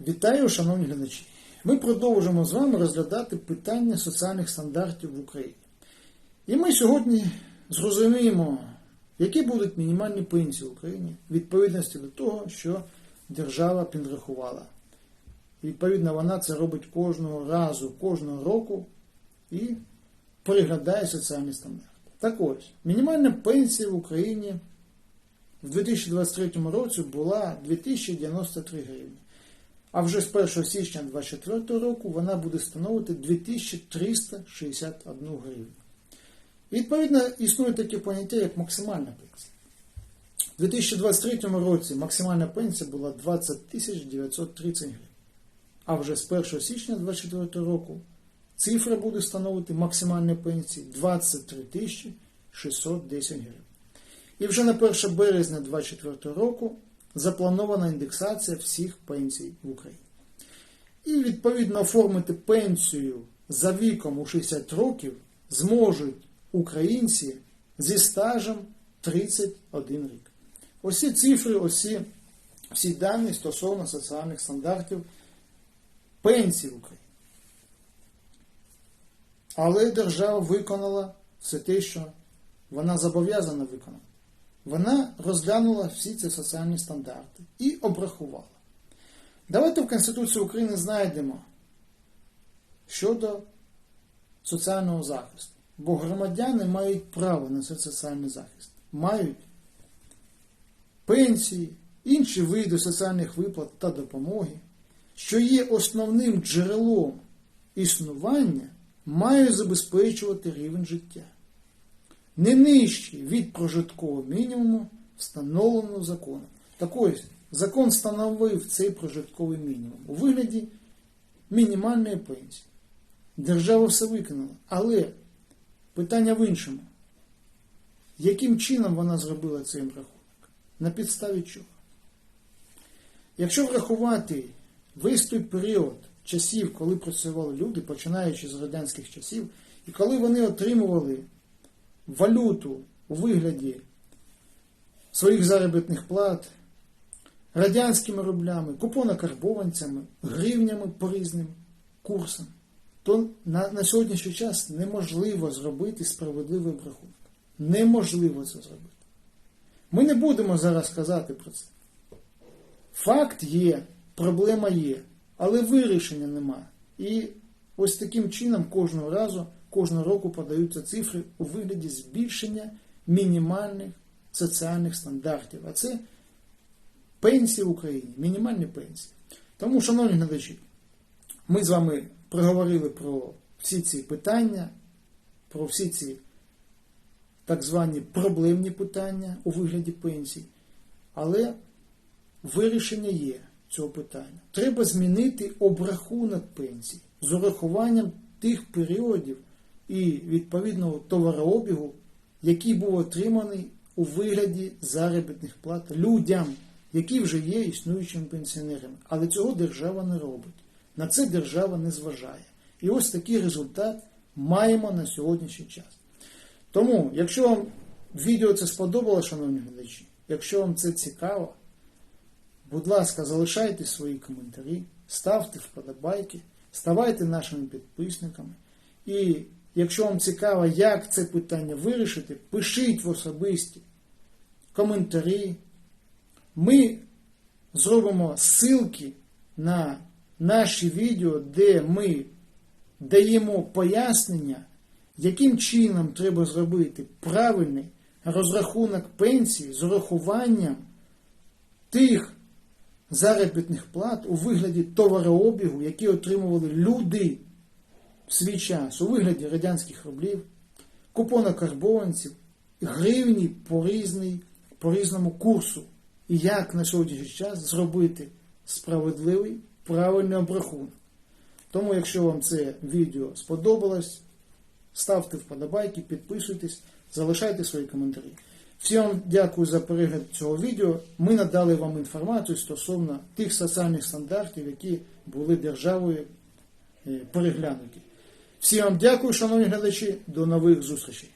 Вітаю, шановні глядачі! Ми продовжимо з вами розглядати питання соціальних стандартів в Україні. І ми сьогодні зрозуміємо, які будуть мінімальні пенсії в Україні в відповідності до того, що держава підрахувала. І, відповідно, вона це робить кожного разу, кожного року і переглядає соціальні стандарти. Так ось, мінімальна пенсія в Україні в 2023 році була 2093 гривні. А вже з 1 січня 2024 року вона буде становити 2361 гривню. Відповідно, існує таке поняття, як максимальна пенсія. У 2023 році максимальна пенсія була 20 930 гривень. А вже з 1 січня 2024 року цифра буде становити максимальної пенсії 23 610 гривень. І вже на 1 березня 2024 року запланована індексація всіх пенсій в Україні. І відповідно оформити пенсію за віком у 60 років зможуть українці зі стажем 31 рік. Усі цифри, усі всі дані стосовно соціальних стандартів пенсій в Україні. Але держава виконала все те, що вона зобов'язана виконати. Вона розглянула всі ці соціальні стандарти і обрахувала. Давайте в Конституції України знайдемо щодо соціального захисту. Бо громадяни мають право на цей соціальний захист. Мають пенсії, інші види соціальних виплат та допомоги, що є основним джерелом існування, мають забезпечувати рівень життя не нижчий від прожиткового мінімуму, встановленого законом. Так ось, закон встановив цей прожитковий мінімум у вигляді мінімальної пенсії. Держава все виконала. Але питання в іншому. Яким чином вона зробила цей рахунок? На підставі чого? Якщо врахувати весь той період часів, коли працювали люди, починаючи з радянських часів, і коли вони отримували валюту у вигляді своїх заробітних плат, радянськими рублями, купонокарбованцями, гривнями по різним курсам, то на, на сьогоднішній час неможливо зробити справедливий обрахунок. Неможливо це зробити. Ми не будемо зараз казати про це. Факт є, проблема є, але вирішення нема. І ось таким чином кожного разу кожного року подаються цифри у вигляді збільшення мінімальних соціальних стандартів. А це пенсії в Україні, мінімальні пенсії. Тому, шановні глядачі, ми з вами проговорили про всі ці питання, про всі ці так звані проблемні питання у вигляді пенсій, але вирішення є цього питання. Треба змінити обрахунок пенсій з урахуванням тих періодів і відповідного товарообігу, який був отриманий у вигляді заробітних плат людям, які вже є існуючими пенсіонерами. Але цього держава не робить. На це держава не зважає. І ось такий результат маємо на сьогоднішній час. Тому, якщо вам відео це сподобалося, шановні глядачі, якщо вам це цікаво, будь ласка, залишайте свої коментарі, ставте вподобайки, ставайте нашими підписниками. І Якщо вам цікаво, як це питання вирішити, пишіть в особисті коментарі. Ми зробимо ссылки на наші відео, де ми даємо пояснення, яким чином треба зробити правильний розрахунок пенсії з урахуванням тих заробітних плат у вигляді товарообігу, які отримували люди в свій час у вигляді радянських рублів, купонокарбованців, гривні по, різний, по різному курсу. І як на сьогоднішній час зробити справедливий правильний обрахунок. Тому, якщо вам це відео сподобалось, ставте вподобайки, підписуйтесь, залишайте свої коментарі. Всім дякую за перегляд цього відео. Ми надали вам інформацію стосовно тих соціальних стандартів, які були державою е, переглянуті. Всім вам дякую, шановні глядачі. До нових зустрічей.